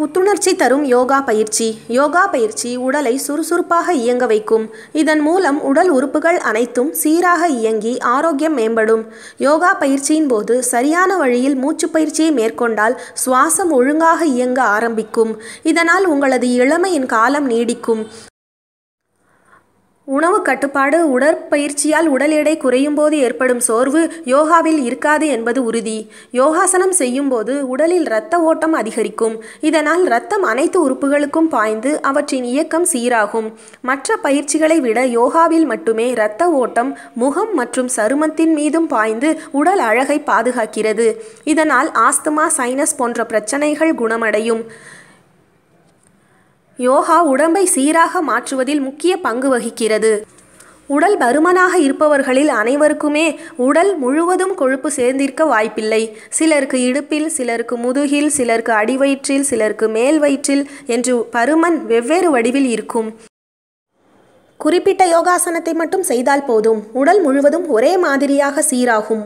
புத்துணர்ச்சி தரும் யோகா பயிற்சி. யோகா பயிற்சி உடலை சுறுசுறுப்பாக இயங்க வைக்கும். இதன் மூலம் உடல் உறுப்புகள் அனைத்தும் சீராக இயங்கி ஆரோக்கியம் மேம்படும். யோகா பயிற்சியின் போது சரியான வழியில் மூச்சு பயிற்சியை மேற்கொண்டால் சுவாசம் ஒழுங்காக இயங்க ஆரம்பிக்கும். இதனால் உங்களது இளமையின் காலம் நீடிக்கும். உணவு கட்டுப்பாடு உடற்பயிற்சியால் உடல் எடை குறையும் போது ஏற்படும் சோர்வு யோகாவில் இருக்காது என்பது உறுதி. யோகாசனம் செய்யும் போது உடலில் இரத்த ஓட்டம் அதிகரிக்கும். இதனால் இரத்தம் அனைத்து உறுப்புகளுக்கும் பாய்ந்து அவற்றின் இயக்கம் சீராகும். மற்ற பயிற்சிகளை விட யோகாவில் மட்டுமே இரத்த ஓட்டம் முகம் மற்றும் சருமத்தின் மீதும் பாய்ந்து உடல் அழகை பாதுகாக்கிறது. இதனால் ஆஸ்துமா சைனஸ் போன்ற பிரச்சனைகள் குணமடையும். யோகா உடம்பை சீராக மாற்றுவதில் முக்கிய பங்கு வகிக்கிறது. உடல் பருமனாக இருப்பவர்களில் அனைவருக்குமே உடல் முழுவதும் கொழுப்பு சேர்ந்திருக்க வாய்ப்பில்லை. சிலருக்கு இடுப்பில் சிலருக்கு முதுகில் சிலருக்கு அடிவயிற்றில் சிலருக்கு மேல் வயிற்றில் என்று பருமன் வெவ்வேறு வடிவில் இருக்கும். குறிப்பிட்ட யோகாசனத்தை மட்டும் செய்தால் போதும். உடல் முழுவதும் ஒரே மாதிரியாக சீராகும்.